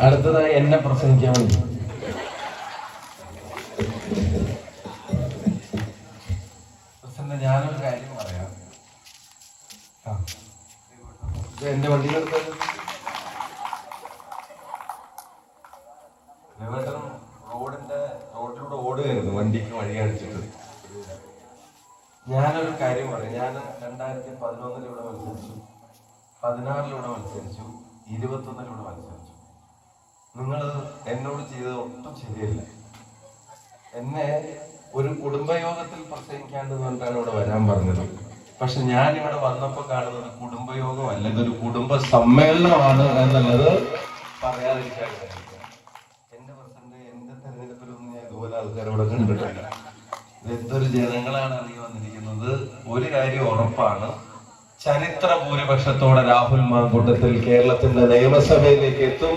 അടുത്തതായി എന്നെ പ്രസംഗിക്കാൻ വേണ്ടി. ഞാനൊരു കാര്യം പറയാം. എന്റെ രവേട്ടൻ റോഡിന്റെ റോഡിലൂടെ ഓടുകയായിരുന്നു വണ്ടിക്ക് വഴി കാണിച്ചിട്ട്. ഞാനൊരു കാര്യം പറയാം. ഞാൻ രണ്ടായിരത്തി പതിനൊന്നിലൂടെ മത്സരിച്ചു പതിനാറിലൂടെ മത്സരിച്ചു ഇരുപത്തൊന്നിലൂടെ മത്സരിച്ചു. നിങ്ങൾ എന്നോട് ചെയ്തത് ഒട്ടും ശരിയല്ല. എന്നെ ഒരു കുടുംബയോഗത്തിൽ പ്രസംഗിക്കാണ്ട് കൊണ്ടാണ് ഇവിടെ വരാൻ പറഞ്ഞത്. പക്ഷെ ഞാൻ ഇവിടെ വന്നപ്പോ കാണുന്നത് കുടുംബയോഗമല്ല ഇതൊരു കുടുംബ സമ്മേളനമാണ് എന്നുള്ളത് പറയാതിരിക്കാൻ എന്റെ പ്രസിഡന്റ് എന്റെ തെരഞ്ഞെടുപ്പിലൊന്നും ഞാൻ ഇതുപോലെ ആൾക്കാരോട് കണ്ടിട്ടില്ല. എന്തൊരു ജനങ്ങളാണ് അറിയി വന്നിരിക്കുന്നത്? ഒരു കാര്യം ഉറപ്പാണ്. ചരിത്ര ഭൂരിപക്ഷത്തോടെ രാഹുൽ മാങ്കൂട്ടത്തിൽ കേരളത്തിന്റെ നിയമസഭയിലേക്ക് എത്തും.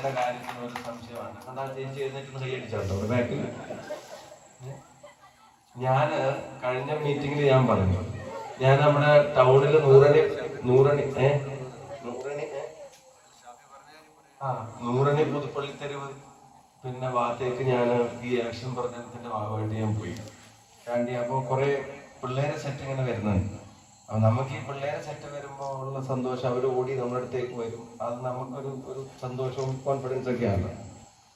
എന്ന കാര്യത്തിന് ഒരു സംശയമാണ്. കണ്ടാ ചേച്ചി എഴുന്നേറ്റ് കൈയടിച്ചോ ബാക്കിൽ ഞാൻ കഴിഞ്ഞ മീറ്റിംഗിൽ ഞാൻ പറഞ്ഞു ഞാൻ നമ്മുടെ ടൗണിൽ നൂറണി നൂറണി ഏ? നൂറണി ആ നൂറണി പുതുപ്പള്ളി തെരുവ് പിന്നെ വാർത്തയ്ക്ക് ഞാൻ ഈ ഇലക്ഷൻ പ്രചരണത്തിന്റെ ഭാഗമായിട്ട് ഞാൻ പോയി. കാരണം അപ്പൊ കുറെ പിള്ളേരെ സെറ്റ് ഇങ്ങനെ വരുന്നുണ്ട്. നമുക്ക് ഈ പിള്ളേരെ സെറ്റ് വരുമ്പോൾ ഉള്ള സന്തോഷം അവർ ഓടി നമ്മുടെ അടുത്തേക്ക് വരും. അത് നമുക്കൊരു ഒരു സന്തോഷവും കോൺഫിഡൻസ് ഒക്കെയാണ്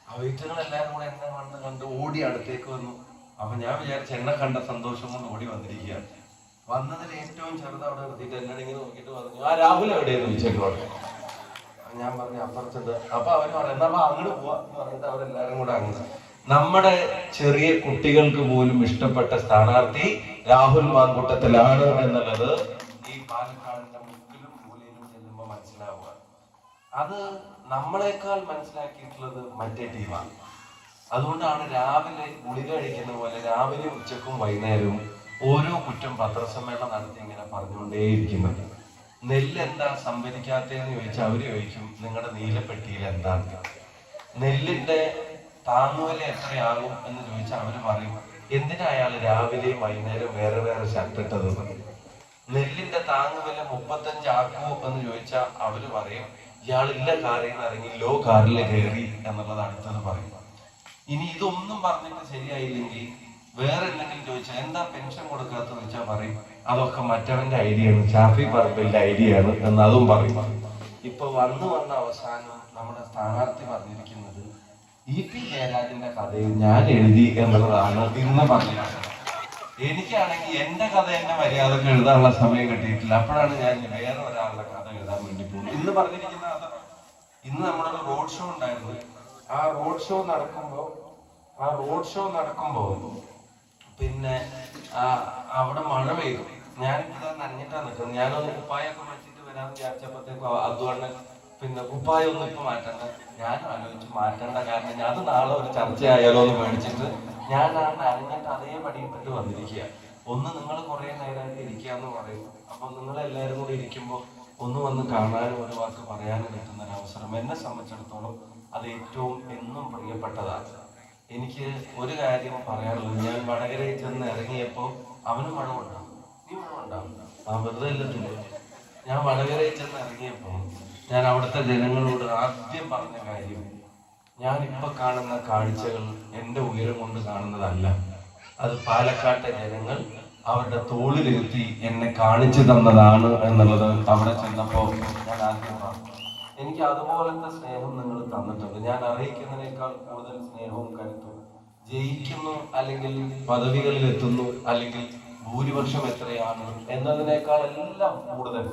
അവൈറ്റുകളെല്ലാരും കൂടെ എന്നെ കണ്ട് കണ്ട് ഓടി അടുത്തേക്ക് വന്നു. അപ്പൊ ഞാൻ വിചാരിച്ച എന്നെ കണ്ട സന്തോഷം കൊണ്ട് ഓടി വന്നിരിക്കുകയാണ്. വന്നതിൽ ഏറ്റവും ചെറുത് അവിടെ നിർത്തിയിട്ട് എന്നോട് ഇങ്ങനെ നോക്കിയിട്ട് പറഞ്ഞു ആ രാഹുൽ എവിടെയെന്ന് ചോദിച്ചേക്കോട്ടെ ഞാൻ പറഞ്ഞു അപ്പുറത്തുണ്ട്. അപ്പൊ അവർ പറഞ്ഞു അപ്പൊ അങ്ങോട്ട് പോവാ. എന്ന് പറഞ്ഞിട്ട് അവരെല്ലാരും കൂടെ അങ്ങനെ നമ്മുടെ ചെറിയ കുട്ടികൾക്ക് പോലും ഇഷ്ടപ്പെട്ട സ്ഥാനാർത്ഥി രാഹുൽ മാങ്കൂട്ടത്തിലാണ് എന്നുള്ളത് ഈ പാലക്കാടിന്റെ മുക്കിലും മൂലയിലും ചെല്ലുമ്പോൾ മനസ്സിലാവുക. അത് നമ്മളെക്കാൾ മനസ്സിലാക്കിയിട്ടുള്ളത് മറ്റേ ടീമാണ്. അതുകൊണ്ടാണ് രാവിലെ ഗുളിക കഴിക്കുന്ന പോലെ രാവിലെ ഉച്ചക്കും വൈകുന്നേരവും ഓരോ കുറ്റം പത്രസമ്മേളനം നടത്തി ഇങ്ങനെ പറഞ്ഞുകൊണ്ടേയിരിക്കുന്നത്. നെല്ല് എന്താ സംഭരിക്കാത്തതെന്ന് ചോദിച്ചാൽ അവർ ചോദിക്കും നിങ്ങളുടെ നീലപ്പെട്ടിയിൽ എന്താണ്? നെല്ലിന്റെ താങ്ങുവില എത്രയാകും എന്ന് ചോദിച്ചാൽ അവർ പറയും എന്തിനാ അയാൾ രാവിലെയും വൈകുന്നേരം വേറെ വേറെ ഷർട്ട് ഇട്ടത് നെല്ലിന്റെ താങ്ങുവില മുപ്പത്തഞ്ച് ആക്കുമോ എന്ന് ചോദിച്ചാൽ അവർ പറയും ഇയാൾ ഇല്ല കാറിൽ നിന്ന് ഇറങ്ങി ലോ കാറിൽ കയറി എന്നുള്ളത് അടുത്തത് പറയും. ഇനി ഇതൊന്നും പറഞ്ഞിട്ട് ശരിയായില്ലെങ്കിൽ വേറെ എന്തെങ്കിലും ചോദിച്ചാൽ എന്താ പെൻഷൻ കൊടുക്കാത്തെന്ന് വെച്ചാൽ പറയും അതൊക്കെ മറ്റവന്റെ ഐഡിയ ആണ് ഷാഫി പറമ്പിന്റെ ഐഡിയ ആണ് എന്ന് അതും പറയും. ഇപ്പൊ വന്നു വന്ന അവസാനം നമ്മുടെ സ്ഥാനാർത്ഥി പറഞ്ഞിരിക്കുന്നത് ഇ പി ജയരാജന്റെ കഥയിൽ ഞാൻ എഴുതി എന്നുള്ളതാണ് ഇന്ന് പറഞ്ഞത് എനിക്കാണെങ്കിൽ എന്റെ കഥ എന്നെ മര്യാദയ്ക്ക് എഴുതാനുള്ള സമയം കിട്ടിയിട്ടില്ല. അപ്പോഴാണ് ഞാൻ വേറെ ഒരാളുടെ കഥ എഴുതാൻ വേണ്ടി പോകുന്നത്. ഇന്ന് പറഞ്ഞിരിക്കുന്ന കഥ ഇന്ന് നമ്മുടെ റോഡ് ഷോ ഉണ്ടായിരുന്നു. ആ റോഡ് ഷോ നടക്കുമ്പോൾ ആ റോഡ് ഷോ നടക്കുമ്പോൾ പിന്നെ അവിടെ മഴ പെയ്തു. ഞാനിപ്പോ നനഞ്ഞിട്ടാണ് നിൽക്കുന്നത്. ഞാനൊന്ന് ഉപ്പായൊക്കെ വെച്ചിട്ട് വരാൻ വിചാരിച്ചപ്പോഴത്തേക്കും അതുകൊണ്ട് പിന്നെ കുപ്പായ ഒന്നും ഇപ്പൊ മാറ്റണ്ട. ഞാൻ ആലോചിച്ച് മാറ്റണ്ട കാരണം ഞാൻ നാളെ ഒരു ചർച്ചയായാലോ എന്ന് മേടിച്ചിട്ട് ഞാൻ ആ നനഞ്ഞിട്ട് അതേ പടി ഇട്ടിട്ട് വന്നിരിക്കുക ഒന്ന് നിങ്ങൾ കുറെ നേരമായിട്ട് ഇരിക്കാന്ന് പറയും അപ്പൊ നിങ്ങൾ എല്ലാവരും കൂടി ഇരിക്കുമ്പോൾ ഒന്ന് വന്ന് കാണാനും ഒരു വാക്ക് പറയാനും കിട്ടുന്ന ഒരു അവസരം എന്നെ സംബന്ധിച്ചിടത്തോളം അത് ഏറ്റവും എന്നും പ്രിയപ്പെട്ടതാണ്. എനിക്ക് ഒരു കാര്യം പറയാനുള്ളത്. ഞാൻ വടകരയിൽ ചെന്ന് ഇറങ്ങിയപ്പോൾ അവന് മഴ ഉണ്ടാവും നീ മഴ ഉണ്ടാവും ആ വെറുതെ ഇല്ലത്തില്ല ഞാൻ വടകരയിൽ ചെന്ന് ഇറങ്ങിയപ്പോൾ ഞാൻ അവിടുത്തെ ജനങ്ങളോട് ആദ്യം പറഞ്ഞ കാര്യം ഞാൻ ഇപ്പൊ കാണുന്ന കാഴ്ചകൾ എന്റെ ഉയരം കൊണ്ട് കാണുന്നതല്ല. അത് പാലക്കാട്ടെ ജനങ്ങൾ അവരുടെ തോളിലിരുത്തി എന്നെ കാണിച്ചു തന്നതാണ് എന്നുള്ളത് അവിടെ ചെന്നപ്പോ ഞാൻ ആദ്യം പറഞ്ഞു. എനിക്ക് അതുപോലത്തെ സ്നേഹം നിങ്ങൾ തന്നിട്ടുണ്ട്. ഞാൻ അറിയിക്കുന്നതിനേക്കാൾ കൂടുതൽ സ്നേഹവും കരുത്തും. ജയിക്കുന്നു അല്ലെങ്കിൽ പദവികളിൽ എത്തുന്നു അല്ലെങ്കിൽ ഭൂരിപക്ഷം എത്രയാണ് എന്നതിനേക്കാൾ എല്ലാം കൂടുതൽ.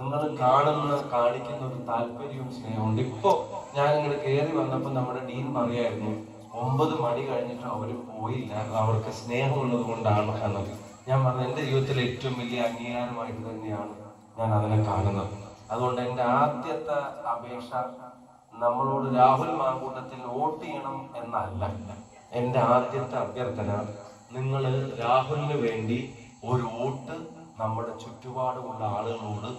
നിങ്ങൾ കാണുന്ന കാണിക്കുന്ന ഒരു താല്പര്യവും സ്നേഹമുണ്ട് ഇപ്പോ ഞാൻ ഇങ്ങനെ കയറി വന്നപ്പോൾ നമ്മുടെ ഡീൻ പറയായിരുന്നു ഒമ്പത് മണി കഴിഞ്ഞിട്ട് അവർ പോയില്ല. അവർക്ക് സ്നേഹമുള്ളത് കൊണ്ടാണ് എന്നത്. ഞാൻ പറഞ്ഞു എന്റെ ജീവിതത്തിലെ ഏറ്റവും വലിയ അംഗീകാരമായിട്ട് തന്നെയാണ് ഞാൻ അതിനെ കാണുന്നത്. അതുകൊണ്ട് എന്റെ ആദ്യത്തെ അപേക്ഷ നമ്മളോട് രാഹുൽ മാങ്കൂട്ടത്തിൽ വോട്ട് ചെയ്യണം എന്നല്ല. എന്റെ ആദ്യത്തെ അഭ്യർത്ഥന നിങ്ങൾ രാഹുലിന് വേണ്ടി ഒരു വോട്ട് നമ്മുടെ ചുറ്റുപാടുമുള്ള ആളുകളോട്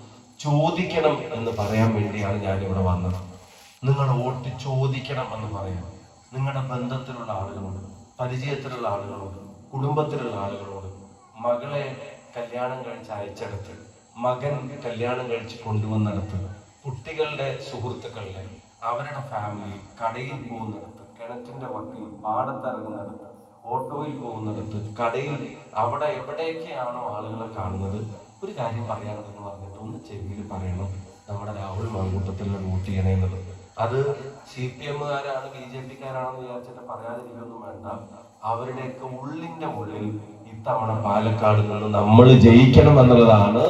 ചോദിക്കണം എന്ന് പറയാൻ വേണ്ടിയാണ് ഞാൻ ഇവിടെ വന്നത്. നിങ്ങൾ വോട്ട് ചോദിക്കണം എന്ന് പറയാം. നിങ്ങളുടെ ബന്ധത്തിലുള്ള ആളുകളോട് പരിചയത്തിലുള്ള ആളുകളോട് കുടുംബത്തിലുള്ള ആളുകളോട് മകളെ കല്യാണം കഴിച്ച് അയച്ചെടുത്ത് മകൻ കല്യാണം കഴിച്ച് കൊണ്ടുവന്നെടുത്ത് കുട്ടികളുടെ സുഹൃത്തുക്കളുടെ അവരുടെ ഫാമിലി കടയിൽ പോകുന്നിടത്ത് കിണറ്റിന്റെ വക്കിൽ പാടത്തിറങ്ങുന്നിടത്ത് ഓട്ടോയിൽ പോകുന്നിടത്ത് കടയിൽ അവിടെ എവിടെയൊക്കെയാണോ ആളുകളെ കാണുന്നത് ഒരു കാര്യം പറയാനുണ്ടെന്ന് പറഞ്ഞിട്ട് ഒന്ന് ചെവിയിൽ പറയണം. നമ്മുടെ രാഹുൽ മാങ്കൂട്ടത്തിലുള്ള വോട്ട് ചെയ്യണേ എന്നുള്ളത്. അത് സി പി എമ്മുകാരാണ് ബി ജെ പിക്കാരാണെന്ന് വിചാരിച്ചിട്ട് പറയാതിരിക്കൊന്നും വേണ്ട. അവരുടെയൊക്കെ ഉള്ളിന്റെ ഉള്ളിൽ ഇത്തവണ പാലക്കാട് നിന്ന് നമ്മൾ ജയിക്കണം എന്നുള്ളതാണ്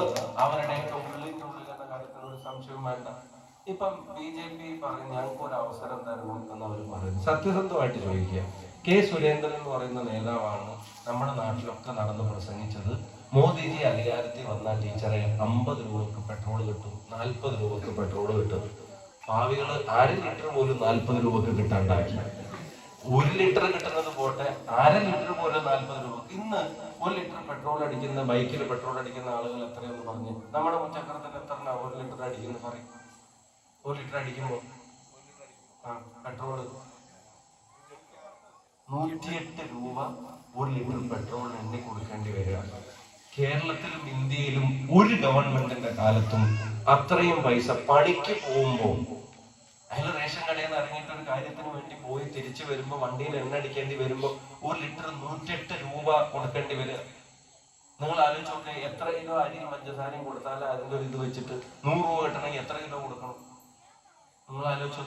അവരുടെയൊക്കെ ഉള്ളിന്റെ ഉള്ളിൽ എന്ന കാര്യത്തിൽ ഒരു സംശയവും വേണ്ട. ഇപ്പം ബി ജെ പി പറയും ഞങ്ങൾക്ക് ഒരു അവസരം തരണം എന്ന് അവർ പറയുന്നു. സത്യസന്ധമായിട്ട് ചോദിക്കുക. കെ സുരേന്ദ്രൻ എന്ന് പറയുന്ന നേതാവാണ് നമ്മുടെ നാട്ടിലൊക്കെ നടന്ന് പ്രസംഗിച്ചത്. മോദിജി അധികാരത്തിൽ വന്ന ടീച്ചറെ അമ്പത് രൂപക്ക് പെട്രോൾ കിട്ടും നാൽപ്പത് രൂപക്ക് പെട്രോൾ കിട്ടും. ഭാവികൾ അര ലിറ്റർ പോലും നാൽപ്പത് രൂപക്ക് കിട്ടാണ്ടാക്കി ഒരു ലിറ്റർ കിട്ടുന്നത് പോട്ടെ അര ലിറ്റർ പോലും നാൽപ്പത് രൂപ ഇന്ന് ഒരു ലിറ്റർ പെട്രോൾ അടിക്കുന്ന ബൈക്കിൽ പെട്രോൾ അടിക്കുന്ന ആളുകൾ എത്രയെന്ന് പറഞ്ഞു നമ്മുടെ മുച്ചക്രത്തിൽ എത്ര ഒരു ലിറ്റർ അടിക്കുന്നു പറയും. ഒരു ലിറ്റർ അടിക്കുമ്പോൾ ആ പെട്രോൾ. നൂറ്റിയെട്ട് രൂപ ഒരു ലിറ്റർ പെട്രോളിന് എണ്ണി കൊടുക്കേണ്ടി വരിക. കേരളത്തിലും ഇന്ത്യയിലും ഒരു ഗവൺമെന്റിന്റെ കാലത്തും അത്രയും പൈസ പണിക്ക് പോകുമ്പോൾ അയാൾ റേഷൻ കടയിൽ നിന്ന് ഇറങ്ങിയിട്ട് ഒരു കാര്യത്തിന് വേണ്ടി പോയി തിരിച്ചു വരുമ്പോൾ വണ്ടിയിൽ എണ്ണ അടിക്കേണ്ടി വരുമ്പോൾ ഒരു ലിറ്റർ നൂറ്റെട്ട് രൂപ കൊടുക്കേണ്ടി വരിക. നിങ്ങൾ ആലോചിച്ച് എത്ര കിലോ അരിയും പഞ്ചസാരയും കൊടുത്താൽ അതിന്റെ ഒരു ഇത് വെച്ചിട്ട് നൂറ് രൂപ കിട്ടണമെങ്കിൽ എത്ര കിലോ കൊടുക്കണം? നിങ്ങൾ ആലോചിച്ചു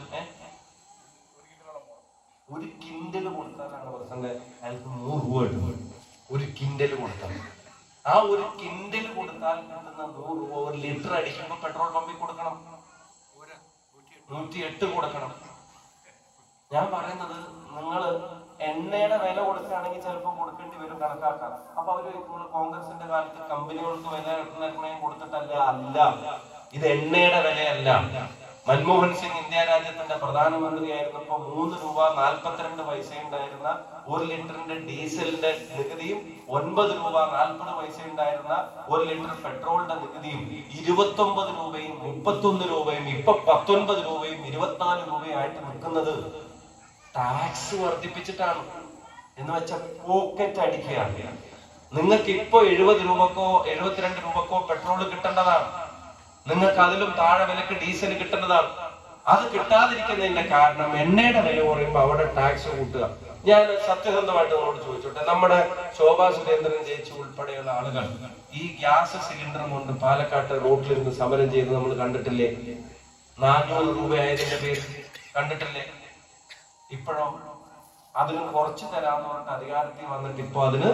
ഒരു കിൻഡൽ കൊടുത്താലാണ് പ്രസന്റ് അയാൾക്ക് നൂറ് രൂപ കിട്ടുന്നത് ഒരു കിൻഡൽ കൊടുത്താൽ. ആ ഒരു കിൻഡിൽ കൊടുത്താൽ കിട്ടുന്ന നൂറ് രൂപ ഒരു ലിറ്റർ അടിക്കുമ്പോൾ പെട്രോൾ പമ്പിൽ കൊടുക്കണം. നൂറ്റി എട്ട് കൊടുക്കണം. ഞാൻ പറയുന്നത് നിങ്ങൾ എണ്ണയുടെ വില കൊടുക്കുകയാണെങ്കിൽ ചിലപ്പോൾ കൊടുക്കേണ്ടി വരും കണക്കാക്കാം അപ്പൊ അവർ നമ്മൾ കോൺഗ്രസിന്റെ കാലത്ത് കമ്പനികൾക്ക് വില നിർണയം കൊടുത്തിട്ടല്ല അല്ല. ഇത് എണ്ണയുടെ വിലയല്ല. മൻമോഹൻ സിംഗ് ഇന്ത്യ രാജ്യത്തിന്റെ പ്രധാനമന്ത്രി ആയിരുന്നപ്പോ മൂന്ന് രൂപ നാൽപ്പത്തിരണ്ട് പൈസ ഉണ്ടായിരുന്ന ഒരു ലിറ്ററിന്റെ ഡീസലിന്റെ നികുതിയും ഒൻപത് രൂപ നാൽപ്പത് പൈസ ഉണ്ടായിരുന്ന ഒരു ലിറ്റർ പെട്രോളിന്റെ നികുതിയും ഇരുപത്തി ഒമ്പത് രൂപയും മുപ്പത്തൊന്ന് രൂപയും ഇപ്പൊ പത്തൊൻപത് രൂപയും ഇരുപത്തിനാല് രൂപയും ആയിട്ട് നിൽക്കുന്നത് ടാക്സ് വർദ്ധിപ്പിച്ചിട്ടാണ് എന്ന് വെച്ചാൽ പോക്കറ്റ് അടിക്കുകയാണ്. നിങ്ങൾക്ക് ഇപ്പോ എഴുപത് രൂപക്കോ എഴുപത്തിരണ്ട് രൂപക്കോ പെട്രോൾ കിട്ടേണ്ടതാണ്. നിങ്ങൾക്ക് അതിലും താഴെ വിലക്ക് ഡീസൽ കിട്ടുന്നതാണ്. അത് കിട്ടാതിരിക്കുന്നതിന്റെ കാരണം എണ്ണയുടെ വില കുറയുമ്പോൾ അവിടെ ടാക്സ് കൂട്ടുക. ഞാൻ സത്യസന്ധമായിട്ട് നമ്മളോട് ചോദിച്ചോട്ടെ. നമ്മുടെ ശോഭാ സുരേന്ദ്രൻ ജയിച്ചു ഉൾപ്പെടെയുള്ള ആളുകൾ ഈ ഗ്യാസ് സിലിണ്ടർ കൊണ്ട് പാലക്കാട്ട് റോഡിലിരുന്ന് സമരം ചെയ്ത് നമ്മൾ കണ്ടിട്ടില്ലേ? നാനൂറ് രൂപയായതിന്റെ പേര് കണ്ടിട്ടില്ലേ? ഇപ്പോഴോ? അതിന് കുറച്ച് തരാന്ന് പറഞ്ഞിട്ട് അധികാരത്തിൽ വന്നിട്ട് ഇപ്പൊ അതിന്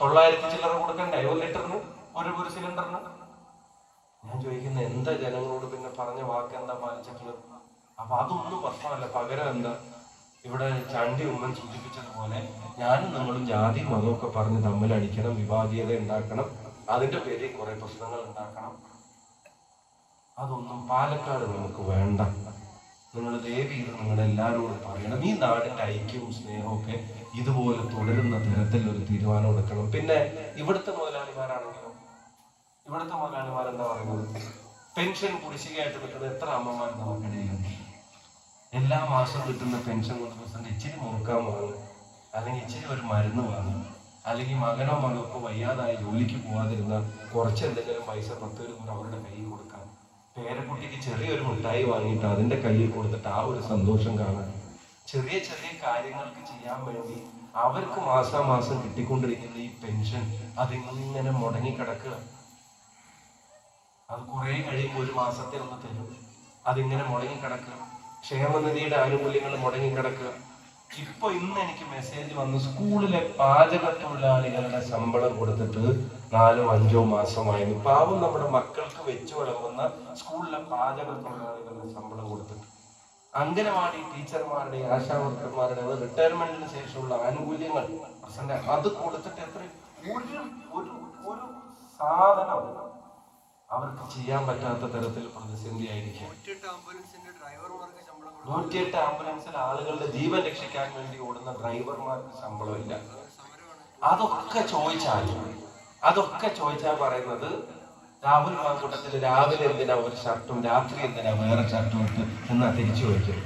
തൊള്ളായിരത്തി ചില്ലറ കൊടുക്കണ്ടേ? ഒരു ലിറ്ററിന്? ഒരു ഒരു സിലിണ്ടറിന്? ഞാൻ ചോദിക്കുന്ന എന്താ ജനങ്ങളോട് പിന്നെ പറഞ്ഞ വാക്ക് എന്താ പാലിച്ചിട്ടുള്ളത്? അപ്പൊ അതൊന്നും പ്രശ്നമല്ല പകരം എന്താ? ഇവിടെ ചണ്ടി ഉമ്മൻ സൂചിപ്പിച്ചതുപോലെ ഞാനും നിങ്ങളും ജാതി മതമൊക്കെ പറഞ്ഞ് തമ്മിലടിക്കണം വിവാദീയത ഉണ്ടാക്കണം അതിന്റെ പേരിൽ കുറെ പ്രശ്നങ്ങൾ ഉണ്ടാക്കണം. അതൊന്നും പാലക്കാട് നമുക്ക് വേണ്ട. നിങ്ങൾ ദേവി ഇത് നിങ്ങളുടെ എല്ലാവരോടും പറയണം. ഈ നാടിന്റെ ഐക്യവും സ്നേഹവും ഒക്കെ ഇതുപോലെ തുടരുന്ന തരത്തിൽ ഒരു തീരുമാനം എടുക്കണം. പിന്നെ ഇവിടുത്തെ മുതലാളിമാരാണെങ്കിലോ ഇവിടുത്തെ മുതലാളിമാർ എന്താ പറയുന്നത്? പെൻഷൻ കുടിശ്ശികയായിട്ട് കിട്ടുന്ന എത്ര അമ്മമാർ നമുക്കിടയിലുണ്ട് എല്ലാ മാസവും കിട്ടുന്ന പെൻഷൻ കൊണ്ട് പ്രസിഡന്റ് ഇച്ചിരി മുറുക്കാൻ വാങ്ങും. അല്ലെങ്കിൽ ഇച്ചിരി ഒരു മരുന്ന് വാങ്ങും. അല്ലെങ്കിൽ മകനോ മകൾക്കോ വയ്യാതായി ജോലിക്ക് പോകാതിരുന്ന കുറച്ച് എന്തെങ്കിലും പൈസ പത്ത് രൂപ അവരുടെ കയ്യിൽ കൊടുക്കാം. പേരക്കുട്ടിക്ക് ചെറിയൊരു മിഠായി വാങ്ങിയിട്ട് അതിന്റെ കയ്യിൽ കൊടുത്തിട്ട് ആ ഒരു സന്തോഷം കാണാൻ. ചെറിയ ചെറിയ കാര്യങ്ങൾക്ക് ചെയ്യാൻ വേണ്ടി അവർക്ക് മാസാമാസം കിട്ടിക്കൊണ്ടിരിക്കുന്ന ഈ പെൻഷൻ അതിങ്ങനെ മുടങ്ങിക്കിടക്കുക. അത് കുറെ കഴിയുമ്പോൾ ഒരു മാസത്തെ ഒന്ന് തരും. അതിങ്ങനെ മുടങ്ങിക്കിടക്കുക. ക്ഷേമനിധിയുടെ ആനുകൂല്യങ്ങൾ മുടങ്ങിക്കിടക്കുക. ഇപ്പൊ ഇന്ന് എനിക്ക് മെസ്സേജ് വന്നു സ്കൂളിലെ പാചക തൊഴിലാളികളുടെ ശമ്പളം കൊടുത്തിട്ട് നാലോ അഞ്ചോ മാസമായിരുന്നു പാവം നമ്മുടെ മക്കൾക്ക് വെച്ചു വിളമ്പുന്ന സ്കൂളിലെ പാചക തൊഴിലാളികളുടെ ശമ്പളം കൊടുത്തിട്ട്. അംഗനവാടി ടീച്ചർമാരുടെ ആശാവർക്കർമാരുടെ റിട്ടയർമെന്റിന് ശേഷമുള്ള ആനുകൂല്യങ്ങൾ അത് കൊടുത്തിട്ട് എത്ര ഒരു ഒരു സാധനം അവർക്ക് ചെയ്യാൻ പറ്റാത്ത തരത്തിൽ പ്രതിസന്ധി ആയിരിക്കും. നൂറ്റിയെട്ട് ആംബുലൻസിൽ ആളുകളുടെ ജീവൻ രക്ഷിക്കാൻ വേണ്ടി ഓടുന്ന ഡ്രൈവർമാർക്ക് ശമ്പളമില്ല അതൊക്കെ ചോദിച്ചാൽ അതൊക്കെ ചോദിച്ചാൽ പറയുന്നത് രാഹുൽ മാങ്കൂട്ടത്തിൽ രാവിലെ എന്തിനാ ഒരു ഷർട്ടും രാത്രി എന്തിനാ വേറെ ഷർട്ടും ഇട്ട് എന്നാ തിരിച്ചു ചോദിക്കും.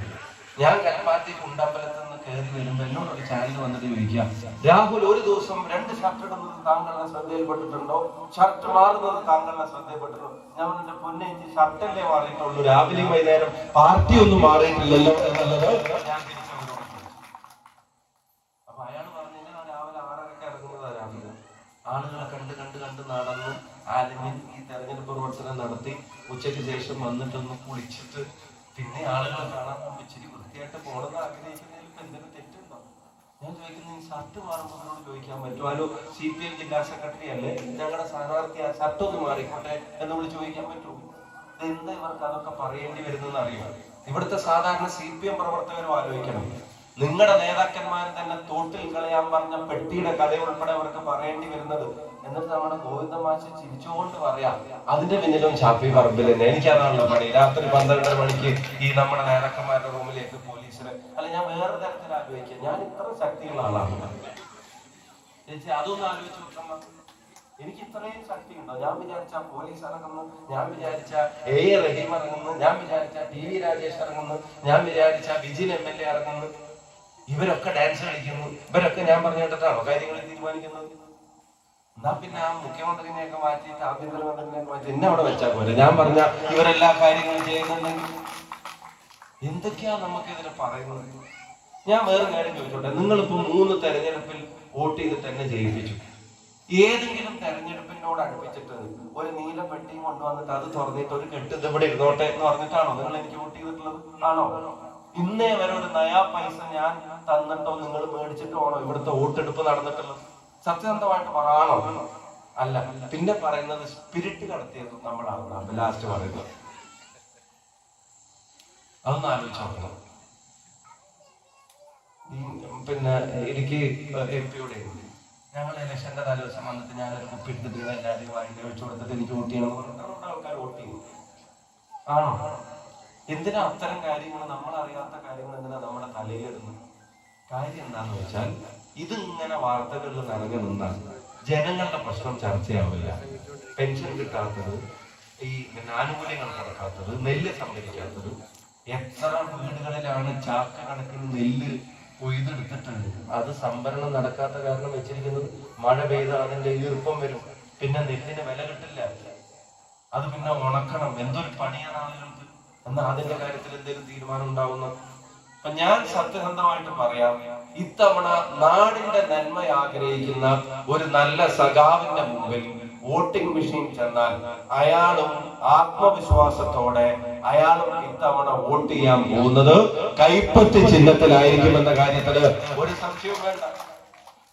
ഞാൻ കൽപ്പാത്തി കുണ്ടമ്പലത്തിൽ കയറി വരുമ്പോൾ എന്നോട് ഒരു ചാനൽ വന്നിട്ട് ചോദിക്കുക രാഹുൽ ഒരു ദിവസം രണ്ട് ഷർട്ട് ഇടുന്നത് താങ്കളുടെ ശ്രദ്ധയിൽപ്പെട്ടിട്ടുണ്ടോ? ഷർട്ട് മാറുന്നത് താങ്കളുടെ ശ്രദ്ധയിൽപ്പെട്ടിട്ടുണ്ടോ? ഞാൻ എന്റെ പൊന്നെ എനിക്ക് ഷർട്ടല്ലേ മാറിയിട്ടുള്ളൂ. രാവിലെയും വൈകുന്നേരം പാർട്ടി ഒന്നും മാറിയിട്ടില്ലല്ലോ എന്നുള്ളത് രാവിലെ രാവിലെ. ആളുകളെ കണ്ട് കണ്ട് കണ്ട് നടന്ന്. ആരെങ്കിലും ഈ തെരഞ്ഞെടുപ്പ് പ്രവർത്തനം നടത്തി ഉച്ചയ്ക്ക് ശേഷം വന്നിട്ടൊന്ന് കുളിച്ചിട്ട് പിന്നെ ആളുകളെ കാണാൻ ഇച്ചിരി വൃത്തിയായിട്ട് പോകണമെന്ന് ആഗ്രഹിക്കുന്നതിൽ ഇപ്പൊ എന്തെങ്കിലും തെറ്റുണ്ടോ ഞാൻ ചോദിക്കുന്നത് ഷർട്ട് മാറുന്നതിനോട് ചോദിക്കാൻ പറ്റുമല്ലോ സി പി എം ജില്ലാ സെക്രട്ടറി അല്ലേ? ഞങ്ങളുടെ സ്ഥാനാർത്ഥി ആ ഷർട്ട് ഒന്ന് മാറിക്കോട്ടെ എന്ന് വിളിച്ച് ചോദിക്കാൻ പറ്റുമോ? എന്താ ഇവർക്ക് അതൊക്കെ പറയേണ്ടി വരുന്നതെന്ന് അറിയാം ഇവിടുത്തെ സാധാരണ സി പി എം പ്രവർത്തകരും ആലോചിക്കണം. നിങ്ങളുടെ നേതാക്കന്മാർ തന്നെ തോട്ടിൽ കളയാൻ പറഞ്ഞ പെട്ടിയുടെ കഥ ഉൾപ്പെടെ അവർക്ക് പറയേണ്ടി വരുന്നത്. എന്നിട്ട് നമ്മുടെ ഗോവിന്ദ മാഷ് ചിരിച്ചുകൊണ്ട് പറയാം അതിന്റെ പിന്നിലും ഷാഫി പറമ്പിൽ തന്നെ. എനിക്കതാണല്ലോ പണി. രാത്രി പന്ത്രണ്ടര മണിക്ക് ഈ നമ്മുടെ നേതാക്കന്മാരുടെ റൂമിലേക്ക് അല്ല ഞാൻ വേറെ തരത്തിൽ ആലോചിക്കാം ഞാൻ ഇത്ര ശക്തിയുള്ള ആളാണ്. ചേച്ചി അതൊന്നും ആലോചിച്ച് നോക്കമ്മ എനിക്ക് ഇത്രയും ശക്തി ഉണ്ടോ ഞാൻ വിചാരിച്ച പോലീസ് ഇറങ്ങുന്നു ഞാൻ വിചാരിച്ച എ എ റഹീം ഇറങ്ങുന്നു ഞാൻ വിചാരിച്ച ടി വി രാജേഷ് ഇറങ്ങുന്നു ഞാൻ വിചാരിച്ച ബിജിൻ എം എൽ എ ഇറങ്ങുന്നു. ഇവരൊക്കെ ഡാൻസ് കളിക്കുന്നു. ഇവരൊക്കെ ഞാൻ പറഞ്ഞു കേട്ടിട്ടാണോ കാര്യങ്ങൾ തീരുമാനിക്കുന്നത്? എന്നാ പിന്നെ ആ മുഖ്യമന്ത്രിനെയൊക്കെ മാറ്റിയിട്ട് ആഭ്യന്തരമന്ത്രിനെയൊക്കെ മാറ്റി എന്നെ അവിടെ വെച്ചാൽ പോലെ ഞാൻ പറഞ്ഞ ഇവരെല്ലാ കാര്യങ്ങളും ചെയ്യുന്നുണ്ടെങ്കിൽ എന്തൊക്കെയാ നമുക്കിതിനെ പറയുന്നത്? ഞാൻ വേറെ കാര്യം ചോദിച്ചോട്ടെ. നിങ്ങളിപ്പോ മൂന്ന് തെരഞ്ഞെടുപ്പിൽ വോട്ട് ചെയ്തിട്ട് എന്നെ ജയിപ്പിച്ചു. ഏതെങ്കിലും തെരഞ്ഞെടുപ്പിനോട് അടുപ്പിച്ചിട്ട് ഒരു നീല പെട്ടിയും കൊണ്ടുവന്നിട്ട് അത് തുറന്നിട്ട് ഒരു കെട്ട് ഇവിടെ ഇരുന്നോട്ടെ എന്ന് പറഞ്ഞിട്ടാണോ നിങ്ങൾ എനിക്ക് വോട്ട് ചെയ്തിട്ടുള്ളത്? ആണോ? ഇന്നേ വരെ ഒരു നയാ പൈസ ഞാൻ തന്നിട്ടോ നിങ്ങൾ മേടിച്ചിട്ടോ ആണോ ഇവിടുത്തെ വോട്ടെടുപ്പ് നടന്നിട്ടുള്ളത്? സത്യസന്ധമായിട്ട് പറയാണോ അല്ല. പിന്നെ പറയുന്നത് സ്പിരിറ്റ് കടത്തിയത് നമ്മളാണ് ലാസ്റ്റ് പറയുന്നത്. അതൊന്ന് ആലോചിച്ച് നോക്കണം. പിന്നെ ഇടുക്കി എം പിയുടെ ഞങ്ങൾ ഇലക്ഷന്റെ തലേദിവസം വന്നിട്ട് ഞാനൊരു കുപ്പി എടുത്തിട്ട് എല്ലാവരും വാങ്ങി വെച്ച് കൊടുത്തിട്ട് എനിക്ക് വോട്ട് ചെയ്യണം പറഞ്ഞിട്ട് ആൾക്കാർ വോട്ട് ചെയ്യും ആണോ? എന്തിനാ അത്തരം കാര്യങ്ങൾ? നമ്മൾ അറിയാത്ത കാര്യങ്ങൾ എന്തിനാ നമ്മുടെ തലയിലിടുന്നത് കാര്യം എന്താന്ന് വെച്ചാൽ ഇത് ഇങ്ങനെ വാർത്തകളിൽ നിറഞ്ഞു നിന്നാൽ ജനങ്ങളുടെ പ്രശ്നം ചർച്ചയാവില്ല. പെൻഷൻ കിട്ടാത്തത് ഈ പിന്നെ ആനുകൂല്യങ്ങൾ നടക്കാത്തത് നെല്ല് സംഭരിക്കാത്തത് എത്ര വീടുകളിലാണ് ചാക്ക കണക്കിന് നെല്ല് കൊയ്തെടുത്തിട്ടുണ്ട്? അത് സംഭരണം നടക്കാത്ത കാരണം വെച്ചിരിക്കുന്നത് മഴ പെയ്ത അതിന്റെ ഈർപ്പം വരും. പിന്നെ നെല്ലിന് വില കിട്ടില്ല. അത് പിന്നെ ഉണക്കണം. എന്തൊരു പണിയാണ് ആളുകൾക്ക് എന്നാൽ അതിന്റെ കാര്യത്തിൽ എന്തെങ്കിലും തീരുമാനം ഉണ്ടാവുന്ന? അപ്പൊ ഞാൻ സത്യസന്ധമായിട്ട് പറയാം ഇത്തവണ നാടിന്റെ നന്മ ആഗ്രഹിക്കുന്ന ഒരു നല്ല സഖാവിന്റെ മുമ്പിൽ വോട്ടിംഗ് മെഷീൻ ചെന്നാൽ അയാളും ആത്മവിശ്വാസത്തോടെ അയാളും ഇത്തവണ വോട്ട് ചെയ്യാൻ പോകുന്നത് കൈപ്പത്തി ചിഹ്നത്തിലായിരിക്കും എന്ന കാര്യത്തിൽ ഒരു സംശയവും വേണ്ട.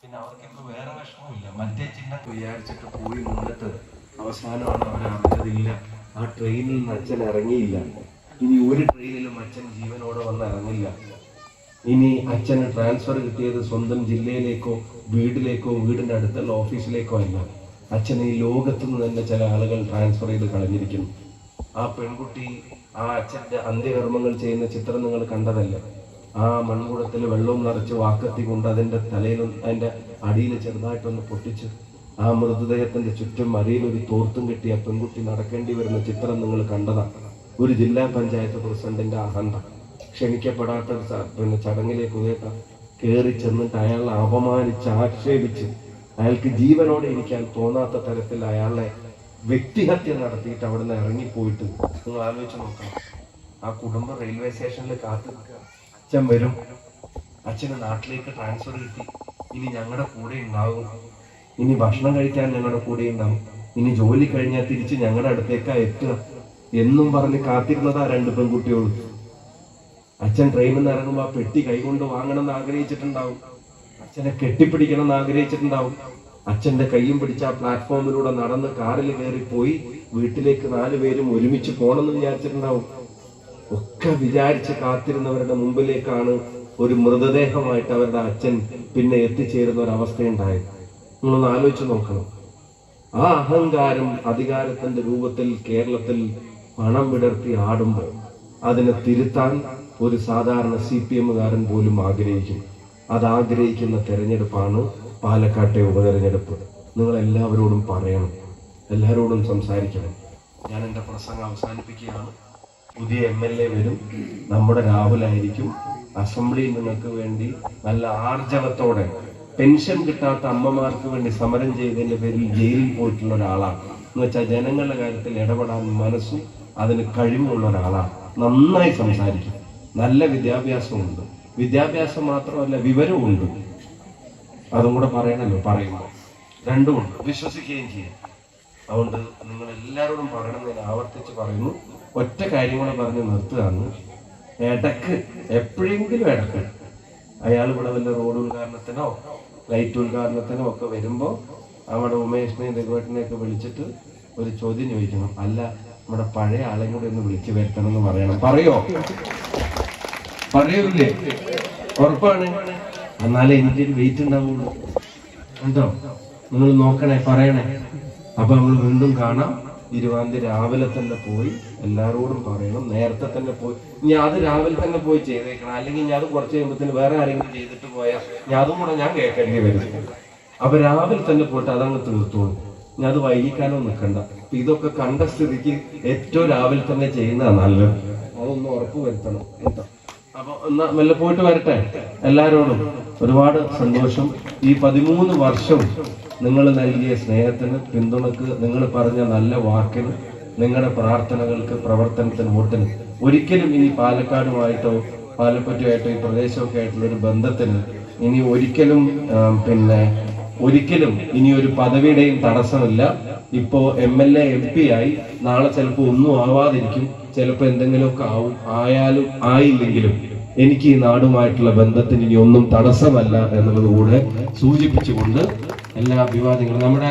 പിന്നെ അവർക്ക് ഇപ്പൊ വേറെ വിഷമമില്ല മറ്റേ ചിഹ്നം വിചാരിച്ചിട്ട് പോയി നിന്നിട്ട് അവസാനമാണ് അവർ അറിഞ്ഞതില്ല. ആ ട്രെയിനിൽ നിന്ന് അച്ഛൻ ഇറങ്ങിയില്ല. ഇനി ഒരു ട്രെയിനിലും അച്ഛൻ ജീവനോടെ വന്ന് ഇറങ്ങില്ല. ഇനി അച്ഛന് ട്രാൻസ്ഫർ കിട്ടിയത് സ്വന്തം ജില്ലയിലേക്കോ വീട്ടിലേക്കോ വീടിന്റെ അടുത്തുള്ള ഓഫീസിലേക്കോ അല്ല. അച്ഛനെ ഈ ലോകത്തു നിന്ന് തന്നെ ചില ആളുകൾ ട്രാൻസ്ഫർ ചെയ്ത് കളഞ്ഞിരിക്കുന്നു. ആ പെൺകുട്ടി ആ അച്ഛന്റെ അന്ത്യകർമ്മങ്ങൾ ചെയ്യുന്ന ചിത്രം നിങ്ങൾ കണ്ടതല്ലേ? ആ മൺകുടത്തിൽ വെള്ളവും നിറച്ച് വാക്കത്തി കൊണ്ട് അതിന്റെ തലയിൽ അതിന്റെ അടിയിൽ ചെറുതായിട്ടൊന്ന് പൊട്ടിച്ച് ആ മൃതദേഹത്തിന്റെ ചുറ്റും അരിയിൽ ഒരു തോർത്തും കെട്ടി ആ പെൺകുട്ടി നടക്കേണ്ടി വരുന്ന ചിത്രം നിങ്ങൾ കണ്ടതാണ് ഒരു ജില്ലാ പഞ്ചായത്ത് പ്രസിഡന്റിന്റെ അഹന്ത. ക്ഷണിക്കപ്പെടാത്ത പിന്നെ ചടങ്ങിലേക്ക് ഉയർത്താൻ കയറി ചെന്നിട്ട് അയാളെ അപമാനിച്ച് ആക്ഷേപിച്ച് അയാൾക്ക് ജീവനോടെ ഇരിക്കാൻ തോന്നാത്ത തരത്തിൽ അയാളെ വ്യക്തിഹത്യ നടത്തിയിട്ട് നിന്ന് ഇറങ്ങിപ്പോയിട്ട് നിങ്ങൾ ആലോചിച്ച് നോക്കണം. ആ കുടുംബം റെയിൽവേ സ്റ്റേഷനിൽ കാത്തു അച്ഛൻ വരും. അച്ഛന് നാട്ടിലേക്ക് ട്രാൻസ്ഫർ കിട്ടി. ഇനി ഞങ്ങളുടെ കൂടെ ഉണ്ടാവും. ഇനി ഭക്ഷണം കഴിക്കാൻ ഞങ്ങളുടെ കൂടെ ഉണ്ടാവും. ഇനി ജോലി കഴിഞ്ഞാൽ തിരിച്ച് ഞങ്ങളുടെ അടുത്തേക്കാ എത്തുക. എന്നും പറഞ്ഞ് കാത്തിരുന്നതാ രണ്ട് പെൺകുട്ടികളും. അച്ഛൻ ട്രെയിനിൽ നിന്ന് ഇറങ്ങുമ്പോൾ ആ പെട്ടി കൈകൊണ്ട് വാങ്ങണം എന്ന് ആഗ്രഹിച്ചിട്ടുണ്ടാവും. അച്ഛനെ കെട്ടിപ്പിടിക്കണം എന്ന് ആഗ്രഹിച്ചിട്ടുണ്ടാവും അച്ഛന്റെ കൈയും പിടിച്ച ആ പ്ലാറ്റ്ഫോമിലൂടെ നടന്ന് കാറിൽ കയറി പോയി വീട്ടിലേക്ക് നാലു പേരും ഒരുമിച്ച് പോകണമെന്ന് വിചാരിച്ചിട്ടുണ്ടാവും. ഒക്കെ വിചാരിച്ച് കാത്തിരുന്നവരുടെ മുമ്പിലേക്കാണ് ഒരു മൃതദേഹമായിട്ട് അവരുടെ അച്ഛൻ പിന്നെ എത്തിച്ചേരുന്ന ഒരു അവസ്ഥയുണ്ടായത് നിങ്ങളൊന്ന് ആലോചിച്ച് നോക്കണം. ആ അഹങ്കാരം അധികാരത്തിന്റെ രൂപത്തിൽ കേരളത്തിൽ പണം വിടർത്തി ആടുമ്പോൾ അതിനെ തിരുത്താൻ ഒരു സാധാരണ സി പി എമ്മുകാരൻ പോലും ആഗ്രഹിക്കും അത് ആഗ്രഹിക്കുന്ന തെരഞ്ഞെടുപ്പാണ് പാലക്കാട്ടെ ഉപതെരഞ്ഞെടുപ്പ്. നിങ്ങൾ എല്ലാവരോടും പറയണം. എല്ലാവരോടും സംസാരിക്കണം. ഞാൻ എന്റെ പ്രസംഗം അവസാനിപ്പിക്കുകയാണ്. പുതിയ എം എൽ എ വരും. നമ്മുടെ രാഹുലായിരിക്കും. അസംബ്ലിയിൽ നിങ്ങൾക്ക് വേണ്ടി നല്ല ആർജവത്തോടെ പെൻഷൻ കിട്ടാത്ത അമ്മമാർക്ക് വേണ്ടി സമരം ചെയ്തതിന്റെ പേരിൽ ജയിലിൽ പോയിട്ടുള്ള ഒരാളാണ്. എന്ന് വെച്ചാൽ ജനങ്ങളുടെ കാര്യത്തിൽ ഇടപെടാൻ മനസ്സും അതിന് കഴിവുമുള്ള ഒരാളാണ്. നന്നായി സംസാരിക്കും. നല്ല വിദ്യാഭ്യാസമുണ്ട്. വിദ്യാഭ്യാസം മാത്രമല്ല വിവരവും വിവരമുണ്ട് അതും കൂടെ പറയണല്ലോ പറയുമ്പോൾ. രണ്ടുമുണ്ട് വിശ്വസിക്കുകയും ചെയ്യാം. അതുകൊണ്ട് നിങ്ങൾ എല്ലാവരോടും പറയണമെന്ന് ആവർത്തിച്ച് പറയുന്നു. ഒറ്റ കാര്യം കൂടെ പറഞ്ഞ് നിർത്തുകയാണ്. ഇടയ്ക്ക് എപ്പോഴെങ്കിലും ഇടയ്ക്ക് അയാൾ ഇവിടെ വല്ല റോഡ് ഉദ്ഘാടനത്തിനോ ലൈറ്റ് ഉദ്ഘാടനത്തിനോ ഒക്കെ വരുമ്പോൾ അവിടെ ഉമേഷിനെയും രഘുവേട്ടനെയൊക്കെ വിളിച്ചിട്ട് ഒരു ചോദ്യം ചോദിക്കണം. അല്ല നമ്മുടെ പഴയ ആളെയും കൂടെ ഒന്ന് വിളിച്ചു വരുത്തണം എന്ന് പറയണം. പറയോ? പറയൂലേ ഉറപ്പാണ്. എന്നാലേ എനിക്കൊരു വെയിറ്റ് ഉണ്ടാവുള്ളൂ. എന്തോ നിങ്ങൾ നോക്കണേ പറയണേ. അപ്പൊ നമ്മൾ വീണ്ടും കാണാം. തിരുവാന്തി രാവിലെ തന്നെ പോയി എല്ലാരോടും പറയണം. നേരത്തെ തന്നെ പോയി. ഇനി അത് രാവിലെ തന്നെ പോയി ചെയ്തേക്കണം. അല്ലെങ്കിൽ ഞാൻ അത് കുറച്ച് കഴിയുമ്പത്തിന് വേറെ ആരെങ്കിലും ചെയ്തിട്ട് പോയാൽ ഞാൻ അതും കൂടെ ഞാൻ കേൾക്കേണ്ടി വരും. അപ്പൊ രാവിലെ തന്നെ പോയിട്ട് അതങ്ങ് തീർത്തോളൂ. ഞാൻ അത് വൈകിക്കാനോ നിൽക്കണ്ട ഇതൊക്കെ കണ്ട സ്ഥിതിക്ക് ഏറ്റവും രാവിലെ തന്നെ ചെയ്യുന്നതാണ് നല്ലത്. അതൊന്നും ഉറപ്പ് വരുത്തണം. കേട്ടോ? അപ്പൊ ഒന്ന് മെല്ലെ പോയിട്ട് വരട്ടെ? എല്ലാരോടും ഒരുപാട് സന്തോഷം. ഈ പതിമൂന്ന് വർഷം നിങ്ങൾ നൽകിയ സ്നേഹത്തിന് പിന്തുണക്ക് നിങ്ങൾ പറഞ്ഞ നല്ല വാക്കിന് നിങ്ങളുടെ പ്രാർത്ഥനകൾക്ക് പ്രവർത്തനത്തിന് വോട്ടിന് ഒരിക്കലും ഇനി പാലക്കാടുമായിട്ടോ പാലപ്പറ്റുമായിട്ടോ ഈ പ്രദേശമൊക്കെ ആയിട്ടുള്ള ഒരു ബന്ധത്തിന് ഇനി ഒരിക്കലും പിന്നെ ഒരിക്കലും ഇനി ഒരു പദവിയുടെയും തടസ്സമില്ല. ഇപ്പോ M L A M P ആയി. നാളെ ചിലപ്പോ ഒന്നും ആവാതിരിക്കും. ചിലപ്പോൾ എന്തെങ്കിലുമൊക്കെ ആവും. ആയാലും ആയില്ലെങ്കിലും എനിക്ക് ഈ നാടുമായിട്ടുള്ള ബന്ധത്തിന് ഇനി ഒന്നും തടസ്സമല്ല എന്നുള്ളത് കൂടെ സൂചിപ്പിച്ചുകൊണ്ട് എല്ലാ അഭിവാദ്യങ്ങളും നമ്മുടെ